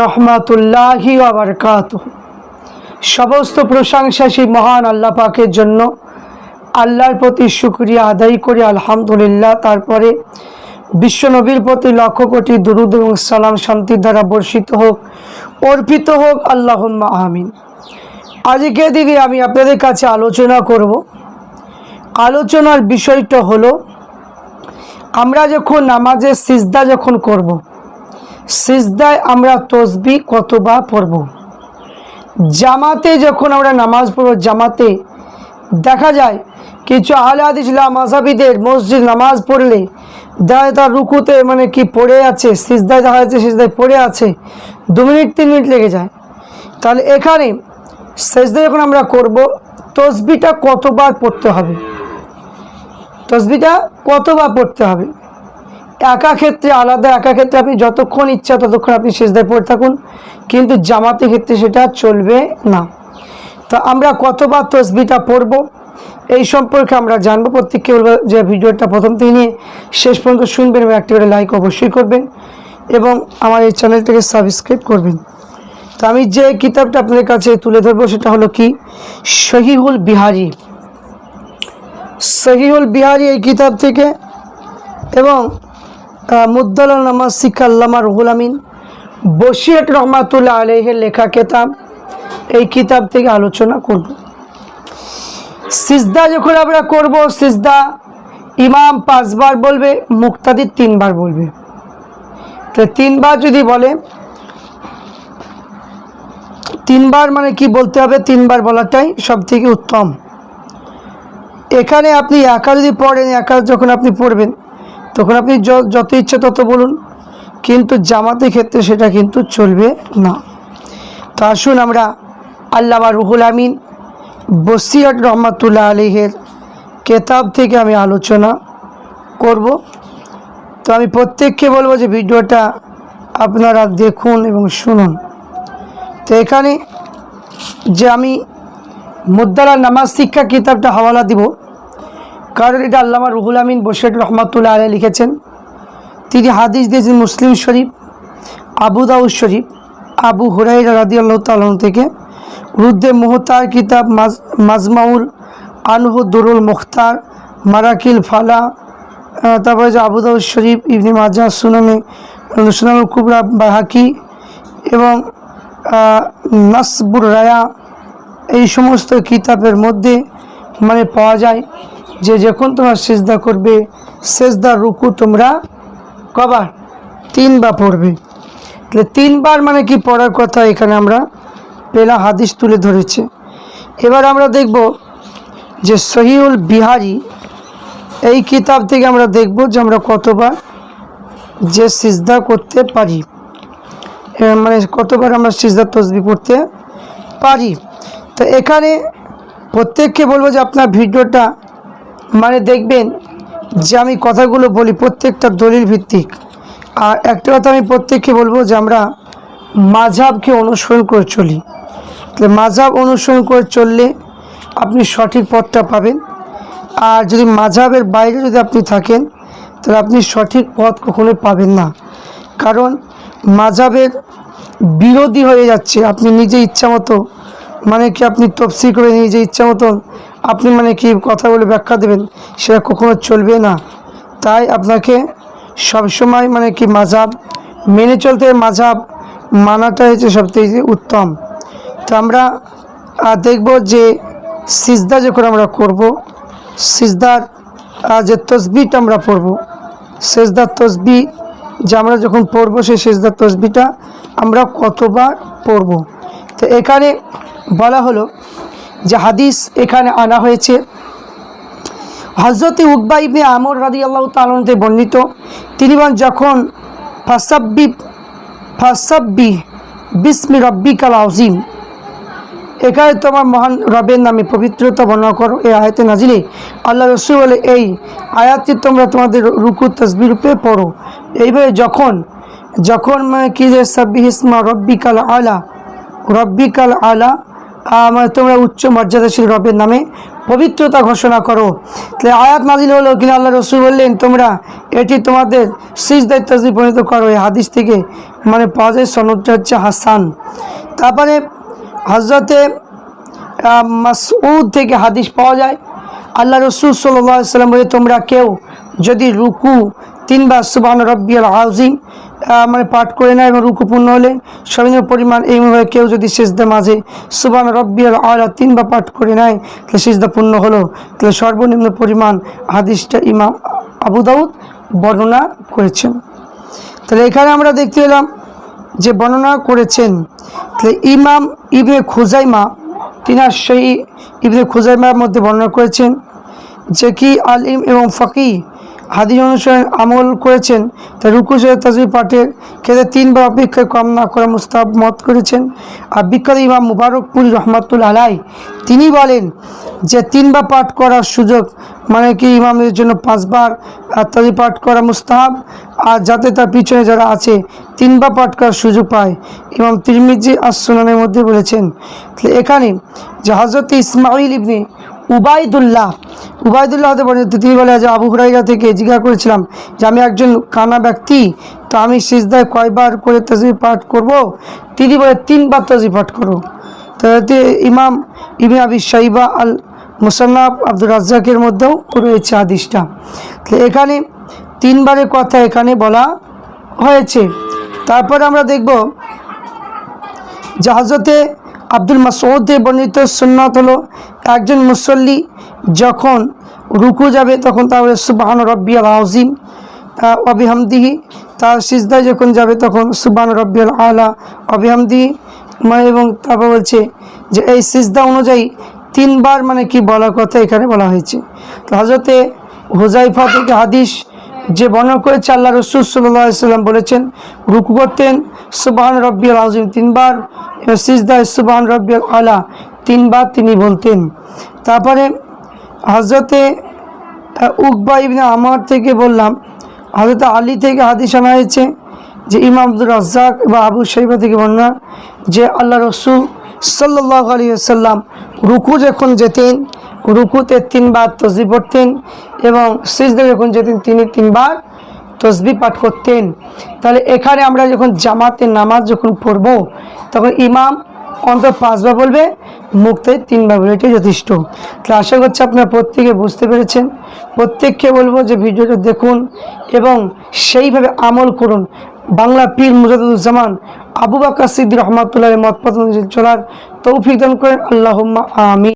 রহমতুল্লাহি সমস্ত প্রশংসা সেই মহান আল্লাহ পাকের জন্য। আল্লাহর প্রতি শুক্রিয়া আদায় করি, আলহামদুলিল্লাহ। তারপরে বিশ্বনবীর প্রতি লক্ষ কোটি দুরুদ এবং সালাম শান্তির দ্বারা বর্ষিত হোক, অর্পিত হোক আল্লাহ আমিন। আজকে দিদি আমি আপনাদের কাছে আলোচনা করব। আলোচনার বিষয়টা হলো আমরা যখন নামাজে সিজদা যখন করব। সিজদায় আমরা তসবি কতবার পড়ব জামাতে যখন আমরা নামাজ পড়ব, জামাতে দেখা যায় কিছু আহলে হাদিসলা মাসাবিদের মসজিদ নামাজ পড়লে দেখা তার রুকুতে মানে কি পড়ে আছে, সিজদায় দেখা যাচ্ছে সিজদায় পড়ে আছে, দু মিনিট, তিন মিনিট লেগে যায় তাহলে এখানে সেজদা যখন আমরা করব, তসবিটা কতবার পড়তে হবে তসবিটা কতবার পড়তে হবে? একা ক্ষেত্রে আলাদা, একা ক্ষেত্রে আপনি যতক্ষণ ইচ্ছা ততক্ষণ আপনি সেজদায় পড়ে থাকুন। কিন্তু জামাতে ক্ষেত্রে সেটা চলবে না। তো আমরা কতবার তসবিটা পড়ব? এই সম্পর্কে আমরা জানব। প্রত্যেককে বলব যে ভিডিওটা প্রথম থেকে নিয়ে শেষ পর্যন্ত শুনবেন এবং একটি করে লাইক অবশ্যই করবেন এবং আমার এই চ্যানেলটাকে সাবস্ক্রাইব করবেন। তো আমি যে কিতাবটা আপনাদের কাছে তুলে ধরবো সেটা হলো কি? শহীহুল বিহারি। সহিউল বিহারি এই কিতাব থেকে এবং মুদ্দাল নামাজ শিক্ষা আল্লামা রুহুল আমিন বসিরত রহমাতুল্লাহ আলহের লেখা কেতাব এই কিতাব থেকে আলোচনা করব। সিজদা যখন আমরা করব, সিজদা ইমাম পাঁচবার বলবে মুক্তাদির তিনবার বলবে। তো তিনবার যদি বলে, তিনবার মানে কি বলতে হবে? তিনবার বলাটাই সব থেকে উত্তম। এখানে আপনি একা যদি পড়েন, একা যখন আপনি পড়বেন, তখন আপনি যত ইচ্ছে তত বলুন। কিন্তু জামাতের ক্ষেত্রে সেটা কিন্তু চলবে না। তো আসুন আমরা আল্লামা রুহুল আমিন বসিরত রহমতুল্লাহ আলিহের কেতাব থেকে আমি আলোচনা করব। তো আমি প্রত্যেককে বলব যে ভিডিওটা আপনারা দেখুন এবং শুনুন। তো এখানে যে আমি মুদ্দালা নামাজ শিক্ষা কিতাবটা হাওয়ালা দিব। কারণ এটা আল্লামা রুহুল আমিন বসির রহমাতুল্লাহ আলাই লিখেছেন। তিনি হাদিস দিয়েছেন মুসলিম শরীফ, আবু দাউদ শরীফ, আবু হুরাই রাদি আল্লাহ তালন থেকে। রুদ্দে মোহতার কিতাব মাজ, মাজমাউল আনহু, দুরুল মুখতার, মারাকিল ফালা তারপরে যে আবু দাউদ শরীফ, ইবনি মাজা সুনামে সুনামুল কুবরা বাহাকি এবং নাসবুর রায়া এই সমস্ত কিতাবের মধ্যে মানে পাওয়া যায় যে যখন তোমরা সেজদা করবে, সেজদার রুকু তোমরা কবার? তিনবার পড়বে। তাহলে তিনবার মানে কি? পড়ার কথা এখানে আমরা পেলা হাদিস তুলে ধরেছে। এবার আমরা দেখব যে সহিউল বিহারি, এই কিতাব থেকে আমরা দেখব যে আমরা কতবার যে সিজদা করতে পারি। মানে কতবার আমরা সিজদার তসবি পড়তে পারি? তো এখানে প্রত্যেককে বলব যে আপনার ভিডিওটা মানে দেখবেন যে আমি কথাগুলো বলি প্রত্যেকটা দলিল ভিত্তিক। আর একটা কথা আমি প্রত্যেককে বলব যে আমরা মাঝাবকে অনুসরণ করে চলি। তাহলে মাঝাব অনুসরণ করে চললে আপনি সঠিক পথটা পাবেন। আর যদি মাঝাবের বাইরে যদি আপনি থাকেন, তাহলে আপনি সঠিক পথ কখনোই পাবেন না। কারণ মাঝাবের বিরোধী হয়ে যাচ্ছে। আপনি নিজে ইচ্ছা মতো মানে কি আপনি তফসি করে নিজে ইচ্ছা মতন আপনি মানে কি কথা বলে ব্যাখ্যা দেবেন, সেটা কখনো চলবে না। তাই আপনাকে সবসময় মানে কি মাঝাব মেনে চলতে মাঝাব মানাটা হচ্ছে সবথেকে উত্তম। তো আমরা দেখব যে সিজদা যখন আমরা করব, সিজদার যে তসবিটা আমরা পড়ব, সেজদার তসবি যে আমরা যখন পড়ব, সেই সেজদার তসবিটা আমরা কতবার পড়ব? তো এখানে বলা হলো যে হাদিস এখানে আনা হয়েছে। হজরত উকবা ইবনে আমর রাদি আল্লাহ তালনতে বর্ণিত, তিনি বলেন, যখন ফাসাব্বি ফাসাব্বি বিসমি রব্বিকাল আজিম এখানে তোমার মহান রবের নামে পবিত্রতা বর্ণনা করো। এই আয়াতে নাজিলে আল্লাহ রসুল বলে, এই আয়াতটি তোমরা তোমাদের রুকু তসবির রূপে পড়ো। এইভাবে যখন যখন মানে কি যে সাব্বি হিসমা রব্বিকাল আলা রব্বিকাল আলা তোমরা উচ্চ মর্যাদাশীল রবের নামে। পবিত্রতা ঘোষণা করো। তাহলে আয়াত নাজিল হলো কিনা আল্লাহ রসুল বললেন, তোমরা এটি তোমাদের সিজদায় তাজি পরিণত করো। এই হাদিস থেকে মানে পাওয়া যায় সনদটা হচ্ছে হাসান। তারপরে হজরতে মাসউদ থেকে হাদিস পাওয়া যায়, আল্লাহ রসুল সাল্লাম বলে, তোমরা কেউ যদি রুকু তিনবার সুবান রব্বিয়াল আজিম মানে পাঠ করে নেয় এবং রুকু পূর্ণ হলে সবিনের পরিমাণ এইভাবে কেউ যদি সেজদা মাঝে সুবান রব্বিয়াল আলা তিনবার পাঠ করে নেয়, তাহলে সেজদা পূর্ণ হলো। তাহলে সর্বনিম্ন পরিমাণ হাদিসটা ইমাম আবু দাউদ বর্ণনা করেছেন। তাহলে এখানে আমরা দেখতে পেলাম যে বর্ণনা করেছেন, তাহলে ইমাম ইবনে খুজাইমা, তিনার সেই ইবনে খুজাইমার মধ্যে বর্ণনা করেছেন যে কি আলিম এবং ফকি হাদিস অনুসারে আমল করেছেন তা রুকু তাজবি পাঠের ক্ষেত্রে তিনবার অপেক্ষা কম না করা মুস্তাব মত করেছেন। আর বিখ্যাত ইমাম মুবারকপুরি রহমাতুল আলাই তিনি বলেন যে তিনবার পাঠ করার সুযোগ মানে কি ইমামের জন্য পাঁচবার তাজবি পাঠ করা মুস্তাহাব, আর যাতে তার পিছনে যারা আছে তিনবার পাঠ করার সুযোগ পায়। ইমাম তিরমিজি আসনানের মধ্যে বলেছেন এখানে যে হজরত ইসমাইল ইবনে উবাইদুল্লাহ। উবাইদুল্লাহ হতে বলেন তিনি বলে, যে আবু হুরাইরা থেকে জিজ্ঞাসা করেছিলাম যে আমি একজন কানা ব্যক্তি, তো আমি সিজদায় কয়বার করে তাজি পাঠ করব? তিনি বলে, তিনবার তাজি পাঠ করো। তাতে ইমাম ইবনে আবি সাইবা আল মুসান্নাব আব্দুর রাজ্জাকের মধ্যেও রয়েছে হাদিসটা। তাহলে এখানে তিনবারের কথা এখানে বলা হয়েছে। তারপর আমরা দেখব যে হজরতে আব্দুল মাসউদের বর্ণিত সুন্নত হলো একজন মুসল্লি যখন রুকু যাবে, তখন তাহলে সুবাহান রব্বিয়াল আজিম অবিহামদিহি, তার সিজদায় যখন যাবে, তখন সুবান রব্বিয়াল আলা। অবিহামদিহি মানে এবং তারপর বলছে যে, এই সিজদা অনুযায়ী তিনবার মানে কি বলার কথা এখানে বলা হয়েছে। তো হজরতে হুজাইফা থেকে হাদিস যে বর্ণনা করেছে, আল্লাহ রসুল সাল্লাম বলেছেন, রুকু করতেন, সুবাহান রব্বিয়াল আজিম তিনবার সিজদায় সুবাহান রব্বিয়াল আলা। তিনবার তিনি বলতেন। তারপরে হজরতে উকবা ইবনে আমার থেকে বললাম হজরত আলী থেকে হাদিস আনা হয়েছে যে ইমাম আব্দুর রাজ্জাক বা আবু সাইবা থেকে বর্ণনা, যে আল্লাহ রসুল সাল্লাহ আলী সাল্লাম রুকু যখন যেতেন, রুকুতে তিনবার তসবি পড়তেন এবং সিজদে যখন যেতেন, তিনি তিনবার তসবি পাঠ করতেন। তাহলে এখানে আমরা যখন জামাতে নামাজ যখন পড়ব, তখন ইমাম অন্তত পাঁচবার বলবে, মুক্তে তিনবার বলবে এটাই যথেষ্ট। তো আশা করছি আপনারা প্রত্যেকে বুঝতে পেরেছেন। প্রত্যেককে বলব যে ভিডিওটা দেখুন এবং সেইভাবে আমল করুন। বাংলা পীর মুজাদুজ্জামান আবু বাকা সিদ্দির রহমাতুল্লাহ মত পথ চলার তৌফিক দান করেন। আল্লাহ আমি